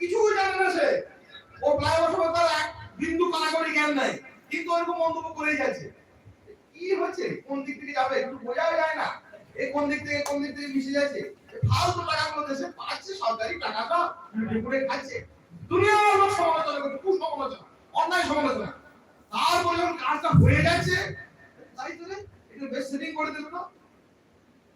কিছুই জানে না সে। ও সময় তার এক বিন্দু কানাকড়ি জ্ঞান নাই। কিন্তু ওরকম মন্তব্য করেই যাচ্ছে। কি হচ্ছে কোন দিক থেকে যাবে? একটু বোঝাও যায় না। এই কোন দিক থেকে, কোন দিক থেকে মিশে যাচ্ছে? ফালতু টাকাগুলো দেশে পাচ্ছে, সরকারি টাকাটা লুটে খাচ্ছে। দুনিয়ার লোক সমালোচনা করছে, কুসমালোচনা, অন্যায় সমালোচনা। তারপরে যখন কাজটা হয়ে যাচ্ছে, তাই তো একটু বেশ সেটিং করে দিল না?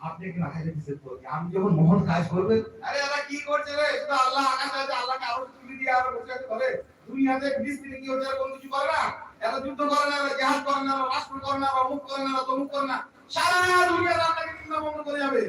আপনি একটু আকাশে হিসেব করুন। আমি যখন মহৎ কাজ করবে, আরে এরা কি করছে রে? শুধু আল্লাহ আকাশে আছে আল্লাহকে আরও তুলি দিয়ে আরও বসে আছে বলে, দুনিয়াতে তিনি কি হচ্ছে কোনো কিছু করে না? এরা যুদ্ধ করে না জেহাদ করে না রাষ্ট্র করে না অমুক করে না তমুক করে না, সারা দুনিয়াতে আপনাকে নিন্দা বন্ধ করে যাবে।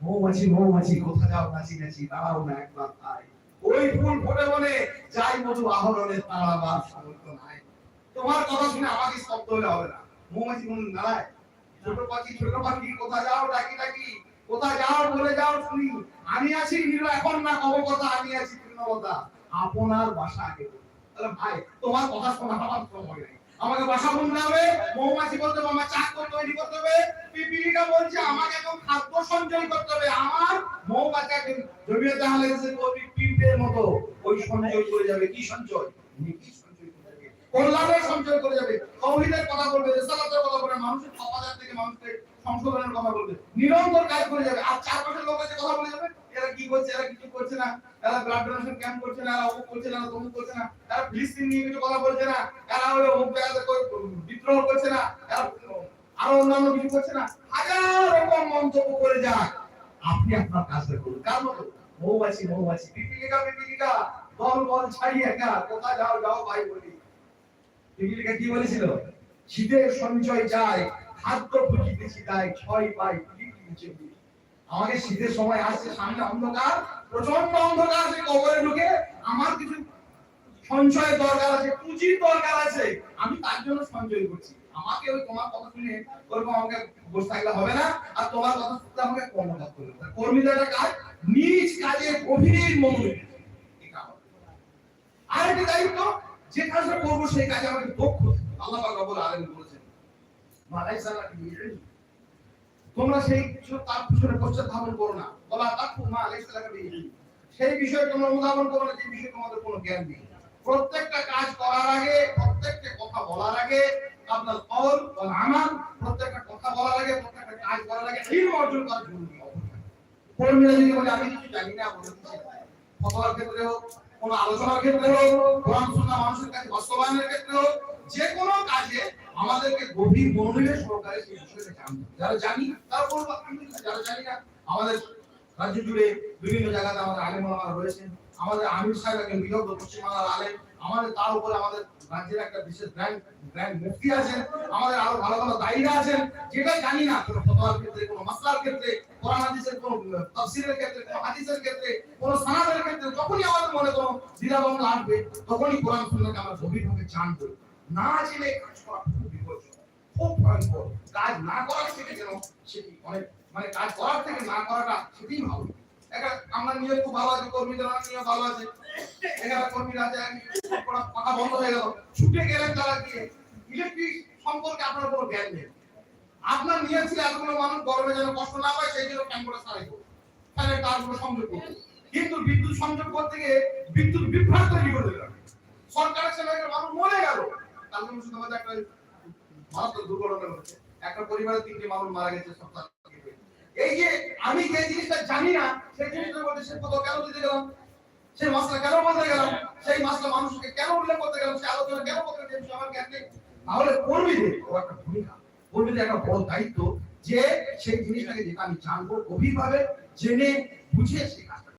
মৌমাছি মৌমাছি, কোথা যাও? নাচি নাচি, দাঁড়াও না একবার তাই। ওই ফুল ফোটে বলে যাই মধু আহরণে তাড়াবার সামর্থ্য নাই। তোমার কথা শুনে আমাকে স্তব্ধ হলে হবে না। মৌমাছি কোন দাঁড়ায় ছোট পাখি ছোট পাখি কোথা যাও, ডাকি ডাকি কোথা যাও, বলে যাও, শুনি। আমি আছি নীল এখন না কব কথা আমি আছি তৃণবতা। আপনার বাসা আগে তাহলে ভাই, তোমার কথা শোনা আমার সময় নেই। আমাকে বাসা বলতে হবে, মৌমাছি বলতে হবে, আমার চাক তৈরি করতে হবে, পিপিলিকা বলছে, আমাকে এখন খাদ্য সঞ্চয় করতে হবে। আমার মৌমাছিকে জমিয়ে তাহলে সে কবি পিঁপড়ের মতো। ওই সঞ্চয় করে যাবে। কি সঞ্চয়? নেকি কল্যাণের সঞ্চয় করে যাবে। তৌহিদের কথা বলবে, রিসালাতের কথা বলবে, মানুষের সমাজের থেকে মানুষকে সংশোধনের কথা বলবে। নিরন্তর কাজ করে যাবে। আর চারপাশের লোক আছে, কথা বলে যাবে। এরা কি করছে, এরা কিছু করছে না। এরা ব্লাড ডোনেশন ক্যাম্প করছে না, এরা অমুক করছে না তমুক করছে না। এরা ফিলিস্তিন নিয়ে কিছু কথা বলছে না। এরা জায়গাতে বিদ্রোহ করছে না। আরও অন্যান্য কিছু করছে না। হাজার রকম মন্তব্য করে যাক আপনি আপনার কাজটা করুন। কার মতো? মৌমাছি মৌমাছি। পিপিলিকা পিপিলিকা। দল, বল ছাড়িয়ে একা। কোথায় যাও যাও ভাই বলি। কি বলেছিল? সঞ্চয় চাই খাদ্য খুঁজিতেছি তাই ছয় পাই শীতের সময় আসছে, সামনে অন্ধকার প্রচণ্ড অন্ধকার সে কবরে ঢুকে আমার কিছু সঞ্চয়ের দরকার আছে, পুঁজির দরকার আছে, আমি তার জন্য সঞ্চয় করছি। আমাকে ওই তোমার কথা শুনে ওরকম আমাকে বসে থাকলে হবে না, আর তোমার কথা শুনতে আমাকে কর্মকাজ করতে হবে কর্মীদের একটা কাজ নিজ কাজে গভীর মনোযোগী। আরেকটি দায়িত্ব করব সেই কাজে আমাকে দক্ষ আল্লাহ পাক রব্বুল বলেছেন মালাই সালাকি তোমরা সেই তার পিছনে পশ্চাৎ করো না। বলা তাকু মা আলাই সেই বিষয়ে তোমরা অনুধাবন করো না, যে বিষয়ে তোমাদের কোনো জ্ঞান নেই। প্রত্যেকটা কাজ করার আগে, প্রত্যেকটা কথা বলার আগে, আপনার কল ওয়াল আমাল প্রত্যেকটা কথা বলার আগে, প্রত্যেকটা কাজ করার আগে ইলম অর্জন করা জরুরি কর্মীরা যদি বলে, আমি কিছু জানি না, বলে ফতোয়ার ক্ষেত্রে হোক কোন আলোচনার ক্ষেত্রে হোক, কোরআন মানুষের কাছে বাস্তবায়নের ক্ষেত্রে হোক, যে কোনো কাজে আমাদেরকে গভীর মনোযোগের সহকারে বিষয়টা জানতে যারা জানি তারা বলব যারা জানি না, আমাদের রাজ্য জুড়ে বিভিন্ন জায়গাতে আমাদের আলেম রয়েছেন। আমাদের আমির সাহেব একজন পশ্চিমবাংলার আলেম। আমাদের তার উপরে আমাদের রাজ্যের একটা বিশেষ গ্র্যান্ড গ্র্যান্ড মুফতি আছেন আমাদের আরও ভালো ভালো দায়ীরা আছেন। যেটা জানি না, কোনো ফতোয়ার ক্ষেত্রে, কোনো মাসলার ক্ষেত্রে, কোরআন হাদিসের কোনো তাফসীরের ক্ষেত্রে, কোনো হাদিসের ক্ষেত্রে, কোনো সানাদের ক্ষেত্রে, যখনই আমাদের মনে কোনো দ্বিধাদ্বন্দ্ব আসবে, তখনই কোরআন সুন্নাহকে আমরা গভীরভাবে জানব। না জেনে কাজ করা খুব বিপজ্জনক, খুব ভয়ঙ্কর। কাজ না করার থেকে যেন সেটি অনেক মানে কাজ করার থেকে না করাটা সেটাই ভালো। একটা নিজে খুব ভালো নিয়ে নিয়ে মানুষ গরমে যেন কষ্ট না হয়, সেই জন্য ক্যাম্পটা সারাই তাহলে তারগুলো সংযোগ করব কিন্তু বিদ্যুৎ সংযোগ করতে গিয়ে বিদ্যুৎ বিভ্রাট তৈরি করে দিলাম সরকারের ছেলে মানুষ মরে গেল। তার জন্য শুধু একটা মারাত্মক দুর্ঘটনা হচ্ছে একটা পরিবারের তিনটে মানুষ মারা গেছে সপ্তাহ এই যে আমি যে জিনিসটা জানি না, সেই জিনিসটার মধ্যে সে কত কেন দিতে গেলাম? সেই মাসলা কেন বলতে গেলাম? সেই মাসলা মানুষকে কেন উল্লেখ করতে গেলাম? সেই আলোচনা কেন করতে গেলাম? সে আমার জ্ঞান নেই। তাহলে কর্মীদের একটা ভূমিকা। কর্মীদের একটা বড় দায়িত্ব যে সেই জিনিসটাকে যেটা আমি জানব গভীরভাবে, জেনে বুঝে সেই কাজটা